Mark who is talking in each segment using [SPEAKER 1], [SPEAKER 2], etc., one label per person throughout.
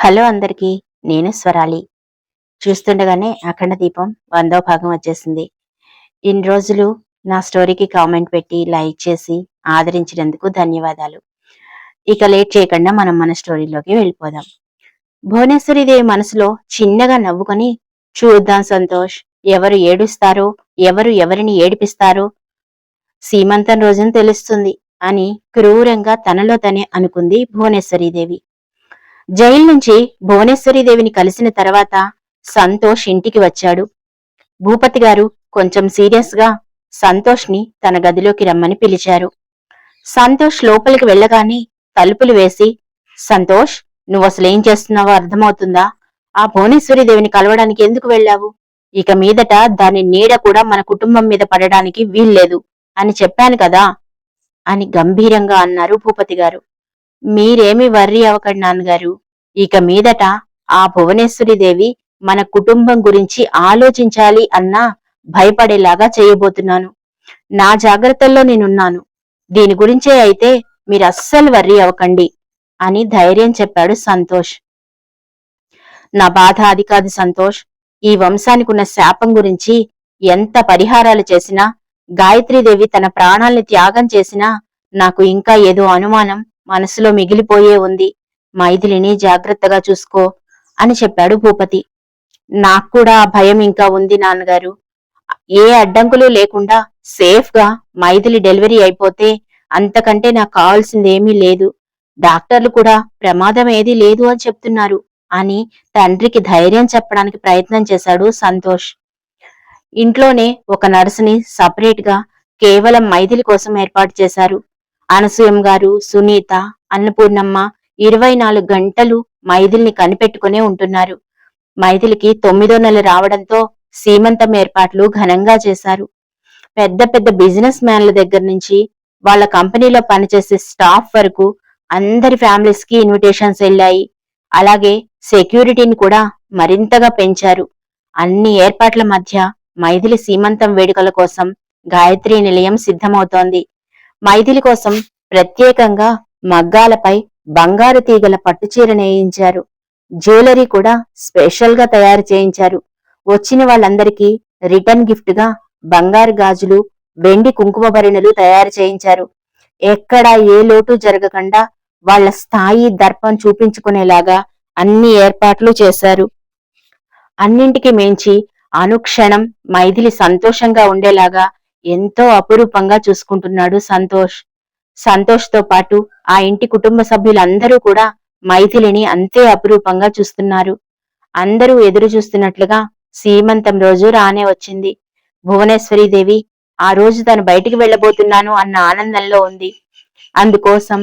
[SPEAKER 1] Hello అందరికీ నేను స్వరాలి. చూస్తుండగానే అఖండ దీపం వందో భాగం వచ్చేసింది. ఇన్ని రోజులు నా స్టోరీకి కామెంట్ పెట్టి లైక్ చేసి ఆదరించినందుకు ధన్యవాదాలు. ఇక లేట్ చేయకుండా మనం మన స్టోరీలోకి వెళ్ళిపోదాం. భువనేశ్వరిదేవి మనసులో చిన్నగా నవ్వుకొని చూద్దాం సంతోష్ ఎవరు ఏడుస్తారో ఎవరు ఎవరిని ఏడిపిస్తారో? సీమంతం రోజున తెలుస్తుంది అని క్రూరంగా తనలో తనే అనుకుంది భువనేశ్వరీదేవి జైలు నుంచి భువనేశ్వరీదేవిని కలిసిన తర్వాత సంతోష్ ఇంటికి వచ్చాడు. భూపతి గారు కొంచెం సీరియస్గా సంతోష్ని తన గదిలోకి రమ్మని పిలిచారు. సంతోష్ లోపలికి వెళ్ళగానే తలుపులు వేసి సంతోష్ నువ్వు అసలు ఏం చేస్తున్నావో అర్థమవుతుందా? ఆ భువనేశ్వరీదేవిని కలవడానికి ఎందుకు వెళ్ళావు? ఇక మీదట దాని నీడ కూడా మన కుటుంబం మీద పడడానికి వీల్లేదు అని చెప్పాను కదా అని గంభీరంగా అన్నారు భూపతి గారు. మీరేమి వర్రీ అవకండి నాన్నగారు. ఇక మీదట ఆ భువనేశ్వరి దేవి మన కుటుంబం గురించి ఆలోచించాలి అన్నా భయపడేలాగా చేయబోతున్నాను. నా జాగ్రత్తల్లో నేనున్నాను. దీని గురించే అయితే మీరు అస్సలు వర్రీ అవ్వకండి అని ధైర్యం చెప్పాడు సంతోష్. నా బాధ అది కాదు సంతోష్ ఈ వంశానికి ఉన్న శాపం గురించి ఎంత పరిహారాలు చేసినా గాయత్రీదేవి తన ప్రాణాల్ని త్యాగం చేసినా నాకు ఇంకా ఏదో అనుమానం మనసులో మిగిలిపోయే ఉంది. మైథిలిని జాగ్రత్తగా చూసుకో అని చెప్పాడు భూపతి. నాకు కూడా భయం ఇంకా ఉంది నాన్నగారు. ఏ అడ్డంకులు లేకుండా సేఫ్గా మైథిలి డెలివరీ అయిపోతే అంతకంటే నాకు కావాల్సిందేమీ లేదు. డాక్టర్లు కూడా ప్రమాదం ఏదీ లేదు అని చెప్తున్నారు అని తండ్రికి ధైర్యం చెప్పడానికి ప్రయత్నం చేశాడు సంతోష్. ఇంట్లోనే ఒక నర్సుని సపరేట్గా కేవలం మైథిలి కోసం ఏర్పాటు చేశారు. అనసూయం గారు సునీత అన్నపూర్ణమ్మ ఇరవై నాలుగు గంటలు మైథిల్ని కనిపెట్టుకునే ఉంటున్నారు. మైథిలికి తొమ్మిదో నెల రావడంతో సీమంతం ఏర్పాట్లు ఘనంగా చేశారు. పెద్ద పెద్ద బిజినెస్ మ్యాన్ల దగ్గర నుంచి వాళ్ళ కంపెనీలో పనిచేసే స్టాఫ్ వరకు అందరి ఫ్యామిలీస్కి ఇన్విటేషన్స్ వెళ్ళాయి. అలాగే సెక్యూరిటీని కూడా మరింతగా పెంచారు. అన్ని ఏర్పాట్ల మధ్య మైథిలి సీమంతం వేడుకల కోసం గాయత్రి నిలయం సిద్ధమవుతోంది. మైథిలి కోసం ప్రత్యేకంగా మగ్గాలపై బంగారు తీగల పట్టుచీర నేయించారు. జ్యువెలరీ కూడా స్పెషల్గా తయారు చేయించారు. వచ్చిన వాళ్ళందరికీ రిటర్న్ గిఫ్ట్గా బంగారు గాజులు వెండి కుంకుమ భరిణలు తయారు చేయించారు. ఎక్కడా ఏ లోటు జరగకుండా వాళ్ళ స్థాయి దర్పం చూపించుకునేలాగా అన్ని ఏర్పాట్లు చేశారు. అన్నింటికి మించి అనుక్షణం మైథిలి సంతోషంగా ఉండేలాగా ఎంతో అపురూపంగా చూసుకుంటున్నాడు సంతోష్. సంతోష్తో పాటు ఆ ఇంటి కుటుంబ సభ్యులందరూ కూడా మైథిలిని అంతే అపురూపంగా చూస్తున్నారు. అందరూ ఎదురు చూస్తున్నట్లుగా సీమంతం రోజు రానే వచ్చింది. భువనేశ్వరీదేవి ఆ రోజు తను బయటికి వెళ్ళబోతున్నాను అన్న ఆనందంలో ఉంది. అందుకోసం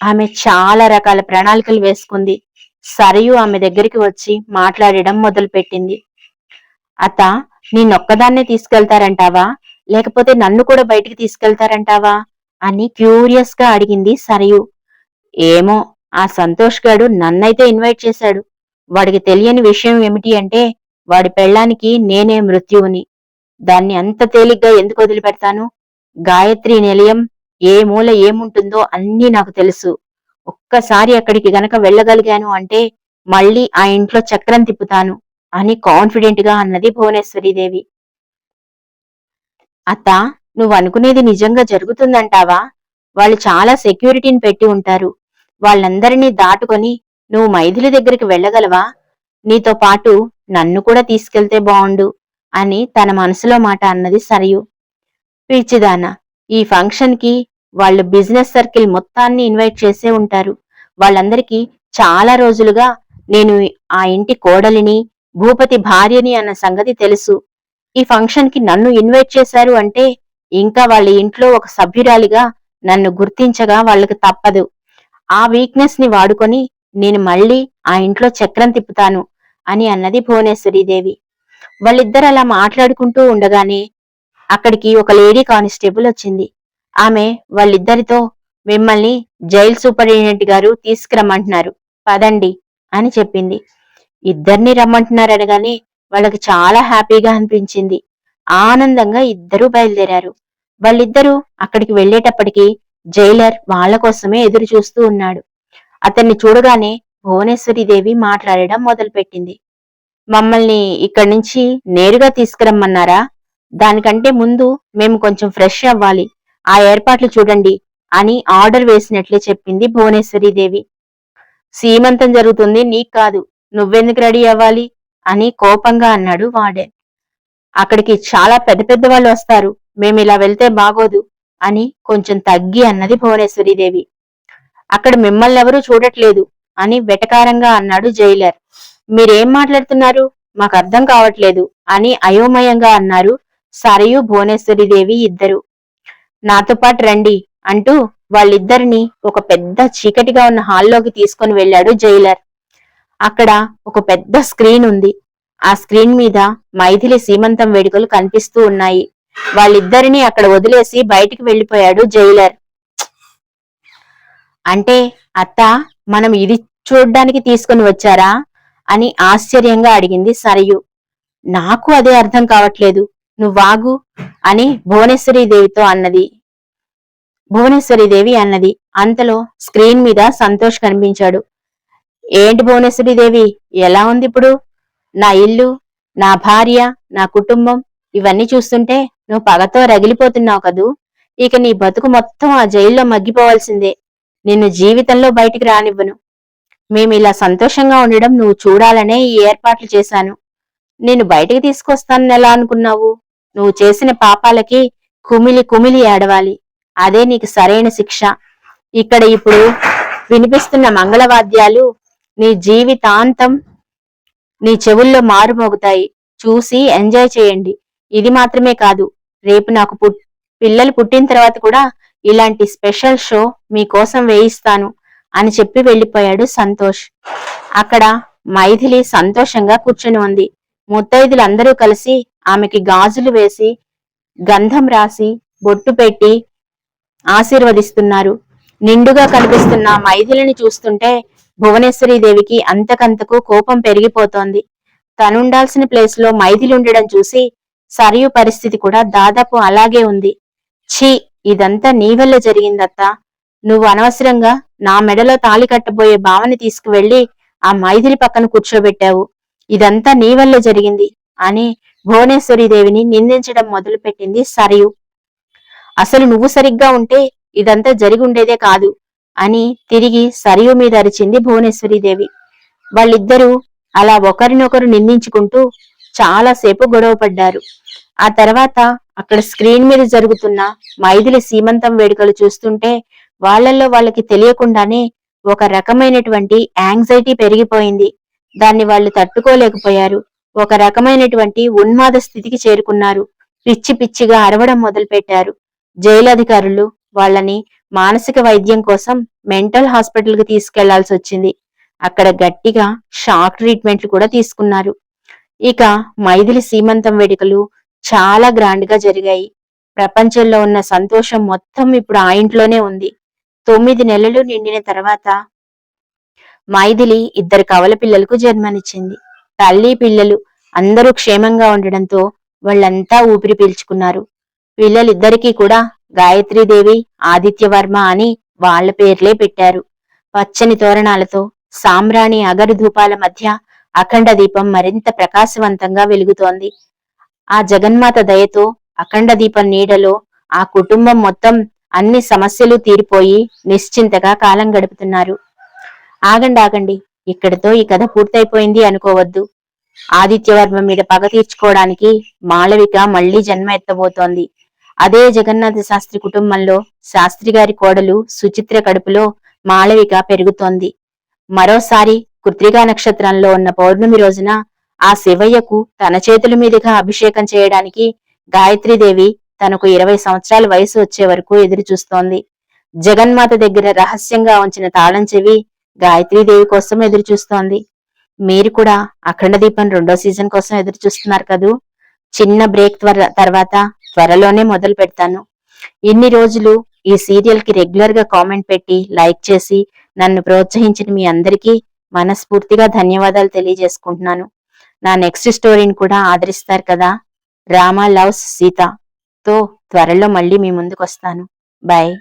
[SPEAKER 1] ఆమె చాలా రకాల ప్రణాళికలు వేసుకుంది. సరయు ఆమె దగ్గరికి వచ్చి మాట్లాడడం మొదలుపెట్టింది. అత నిన్నొక్కదాన్నే తీసుకెళ్తారంటావా? లేకపోతే నన్ను కూడా బయటికి తీసుకెళ్తారంటావా? అని క్యూరియస్గా అడిగింది సరయు. ఏమో ఆ సంతోష్ గాడు నన్నైతే ఇన్వైట్ చేశాడు. వాడికి తెలియని విషయం ఏమిటి అంటే వాడి పెళ్ళానికి నేనే మృత్యువుని. దాన్ని అంత తేలిగ్గా ఎందుకు వదిలిపెడతాను? గాయత్రి నిలయం ఏ మూల ఏముంటుందో అన్నీ నాకు తెలుసు. ఒక్కసారి అక్కడికి గనక వెళ్ళగలిగాను అంటే మళ్ళీ ఆ ఇంట్లో చక్రం తిప్పుతాను అని కాన్ఫిడెంట్గా అన్నది భువనేశ్వరీదేవి. అత్త నువ్వు అనుకునేది నిజంగా జరుగుతుందంటావా? వాళ్ళు చాలా సెక్యూరిటీని పెట్టి ఉంటారు. వాళ్ళందరినీ దాటుకొని నువ్వు మైథిలి దగ్గరికి వెళ్ళగలవా? నీతో పాటు నన్ను కూడా తీసుకెళ్తే బావుండు అని తన మనసులో మాట అన్నది సరియు. పిచ్చిదాన ఈ ఫంక్షన్కి వాళ్ళు బిజినెస్ సర్కిల్ మొత్తాన్ని ఇన్వైట్ చేసే ఉంటారు. వాళ్ళందరికీ చాలా రోజులుగా నేను ఆ ఇంటి కోడలిని భూపతి భార్యని అన్న సంగతి తెలుసు. ఈ ఫంక్షన్కి నన్ను ఇన్వైట్ చేశారు అంటే ఇంకా వాళ్ళ ఇంట్లో ఒక సభ్యురాలిగా నన్ను గుర్తించగా వాళ్ళకి తప్పదు. ఆ వీక్నెస్ని వాడుకొని నేను మళ్ళీ ఆ ఇంట్లో చక్రం తిప్పుతాను అని అన్నది భువనేశ్వరీదేవి వాళ్ళిద్దరు అలా మాట్లాడుకుంటూ ఉండగానే అక్కడికి ఒక లేడీ కానిస్టేబుల్ వచ్చింది. ఆమె వాళ్ళిద్దరితో మిమ్మల్ని జైల్ సూపరింటెండెంట్ గారు తీసుకురమ్మంటున్నారు. పదండి అని చెప్పింది. ఇద్దరిని రమ్మంటున్నారు అనగానే వాళ్ళకి చాలా హ్యాపీగా అనిపించింది. ఆనందంగా ఇద్దరూ బయలుదేరారు. వాళ్ళిద్దరూ అక్కడికి వెళ్ళేటప్పటికి జైలర్ వాళ్ళ కోసమే ఎదురు చూస్తూ ఉన్నాడు. అతన్ని చూడగానే భువనేశ్వరిదేవి మాట్లాడడం మొదలుపెట్టింది. మమ్మల్ని ఇక్కడి నుంచి నేరుగా తీసుకురమ్మన్నారా? దానికంటే ముందు మేము కొంచెం ఫ్రెష్ అవ్వాలి. ఆ ఏర్పాట్లు చూడండి అని ఆర్డర్ వేసినట్లే చెప్పింది భువనేశ్వరిదేవి సీమంతం జరుగుతుంది నీకు కాదు. నువ్వెందుకు రెడీ అవ్వాలి? అని కోపంగా అన్నాడు వాడే. అక్కడికి చాలా పెద్ద పెద్ద వాళ్ళు వస్తారు. మేము ఇలా వెళ్తే బాగోదు అని కొంచెం తగ్గి అన్నది భువనేశ్వరీదేవి. అక్కడ మిమ్మల్ని ఎవరూ చూడట్లేదు అని వెటకారంగా అన్నాడు జైలర్. మీరేం మాట్లాడుతున్నారు? మాకు అర్థం కావట్లేదు అని అయోమయంగా అన్నారు సరయు భువనేశ్వరీదేవి ఇద్దరు. నాతో పాటు రండి అంటూ వాళ్ళిద్దరిని ఒక పెద్ద చీకటిగా ఉన్న హాల్లోకి తీసుకొని వెళ్ళాడు జైలర్. అక్కడ ఒక పెద్ద స్క్రీన్ ఉంది. ఆ స్క్రీన్ మీద మైథిలి సీమంతం వేడుకలు కనిపిస్తూ ఉన్నాయి. వాళ్ళిద్దరినీ అక్కడ వదిలేసి బయటికి వెళ్ళిపోయాడు జైలర్. అంటే అత్త మనం ఇది చూడ్డానికి తీసుకుని వచ్చారా? అని ఆశ్చర్యంగా అడిగింది సరయు. నాకు అదే అర్థం కావట్లేదు. నువ్వాగు అని భువనేశ్వరి దేవితో అన్నది. భువనేశ్వరీదేవి అన్నది. అంతలో స్క్రీన్ మీద సంతోష్ కనిపించాడు. ఏంటి భువనేశ్వరి దేవి? ఎలా ఉంది ఇప్పుడు? నా ఇల్లు నా భార్య నా కుటుంబం ఇవన్నీ చూస్తుంటే నువ్వు పగతో రగిలిపోతున్నావు కదూ? ఇక నీ బతుకు మొత్తం ఆ జైల్లో మగ్గిపోవాల్సిందే. నిన్ను జీవితంలో బయటికి రానివ్వను. మేము ఇలా సంతోషంగా ఉండడం నువ్వు చూడాలనే ఈ ఏర్పాట్లు చేశాను. నేను బయటికి తీసుకొస్తానని ఎలా అనుకున్నావు? నువ్వు చేసిన పాపాలకి కుమిలి కుమిలి ఏడవాలి. అదే నీకు సరైన శిక్ష. ఇక్కడ ఇప్పుడు వినిపిస్తున్న మంగళవాద్యాలు నీ జీవితాంతం నీ చెవుల్లో మారుమోగుతాయి చూసి ఎంజాయ్ చేయండి. ఇది మాత్రమే కాదు రేపు నాకు పుట్ పిల్లలు పుట్టిన తర్వాత కూడా ఇలాంటి స్పెషల్ షో మీకోసం వేయిస్తాను అని చెప్పి వెళ్ళిపోయాడు సంతోష్. అక్కడ మైథిలి సంతోషంగా కూర్చుని ఉంది. ముత్తైదులందరూ కలిసి ఆమెకి గాజులు వేసి గంధం రాసి బొట్టు పెట్టి ఆశీర్వదిస్తున్నారు. నిండుగా కనిపిస్తున్న మైథిలిని చూస్తుంటే భువనేశ్వరి దేవికి అంతకంతకు కోపం పెరిగిపోతోంది. తనుండాల్సిన ప్లేస్లో మైథిలి ఉండడం చూసి సరియు పరిస్థితి కూడా దాదాపు అలాగే ఉంది. ఛీ ఇదంతా నీ వల్ల జరిగిందత్తా. నువ్వు అనవసరంగా నా మెడలో తాళి కట్టబోయే భావని తీసుకువెళ్ళి ఆ మైథిలి పక్కన కూర్చోబెట్టావు. ఇదంతా నీ వల్ల జరిగింది అని భువనేశ్వరి దేవిని నిందించడం మొదలుపెట్టింది సరియు. అసలు నువ్వు సరిగ్గా ఉంటే ఇదంతా జరిగి ఉండేదే కాదు. అని తిరిగి సరియు మీద అరిచింది భువనేశ్వరీదేవి. వాళ్ళిద్దరూ అలా ఒకరినొకరు నిందించుకుంటూ చాలాసేపు గొడవ పడ్డారు. ఆ తర్వాత అక్కడ స్క్రీన్ మీద జరుగుతున్న మైథిలి సీమంతం వేడుకలు చూస్తుంటే వాళ్ళలో వాళ్ళకి తెలియకుండానే ఒక రకమైనటువంటి యాంగ్జైటీ పెరిగిపోయింది. దాన్ని వాళ్ళు తట్టుకోలేకపోయారు. ఒక రకమైనటువంటి ఉన్మాద స్థితికి చేరుకున్నారు. పిచ్చి పిచ్చిగా అరవడం మొదలుపెట్టారు. జైలు అధికారులు వాళ్ళని మానసిక వైద్యం కోసం మెంటల్ హాస్పిటల్కి తీసుకెళ్ళాల్సి వచ్చింది. అక్కడ గట్టిగా షాక్ ట్రీట్మెంట్లు కూడా తీసుకున్నారు. ఇక మైథిలి సీమంతం వేడుకలు చాలా గ్రాండ్గా జరిగాయి. ప్రపంచంలో ఉన్న సంతోషం మొత్తం ఇప్పుడు ఆ ఇంట్లోనే ఉంది. తొమ్మిది నెలలు నిండిన తర్వాత మైథిలి ఇద్దరు కవల పిల్లలకు జన్మనిచ్చింది. తల్లి పిల్లలు అందరూ క్షేమంగా ఉండడంతో వాళ్ళంతా ఊపిరి పీల్చుకున్నారు. పిల్లలిద్దరికీ కూడా గాయత్రీదేవి ఆదిత్యవర్మ అని వాళ్ళ పేర్లే పెట్టారు. పచ్చని తోరణాలతో సామ్రాణి అగరు ధూపాల మధ్య అఖండ దీపం మరింత ప్రకాశవంతంగా వెలుగుతోంది. ఆ జగన్మాత దయతో అఖండ దీపం నీడలో ఆ కుటుంబం మొత్తం అన్ని సమస్యలు తీరిపోయి నిశ్చింతగా కాలం గడుపుతున్నారు. ఆగండి ఆగండి. ఇక్కడితో ఈ కథ పూర్తయిపోయింది అనుకోవద్దు. ఆదిత్యవర్మ మీద పగ తీర్చుకోవడానికి మాళవిక మళ్ళీ జన్మ ఎత్తబోతోంది. అదే జగన్నాథ శాస్త్రి కుటుంబంలో శాస్త్రి గారి కోడలు సుచిత్ర కడుపులో మాళవిక పెరుగుతోంది. మరోసారి కృత్రిగా నక్షత్రంలో ఉన్న పౌర్ణమి రోజున ఆ శివయ్యకు తన చేతుల మీదుగా అభిషేకం చేయడానికి గాయత్రీదేవి తనకు ఇరవై సంవత్సరాల వయసు వచ్చే వరకు ఎదురు చూస్తోంది జగన్మాత దగ్గర రహస్యంగా ఉంచిన తాళం చెవి గాయత్రీదేవి కోసం ఎదురు చూస్తోంది మీరు కూడా అఖండ దీపం రెండో సీజన్ కోసం ఎదురు చూస్తున్నారు కదూ? చిన్న బ్రేక్ తర్వాత త్వరలోనే మొదలు పెడతాను. ఇన్ని రోజులు ఈ సీరియల్కి రెగ్యులర్గా కామెంట్ పెట్టి లైక్ చేసి నన్ను ప్రోత్సహించిన మీ అందరికీ మనస్ఫూర్తిగా ధన్యవాదాలు తెలియజేసుకుంటున్నాను. నా నెక్స్ట్ స్టోరీని కూడా ఆదరిస్తారు కదా రామా లవ్స్ సీత. తో త్వరలో మళ్ళీ మీ ముందుకు వస్తాను బాయ్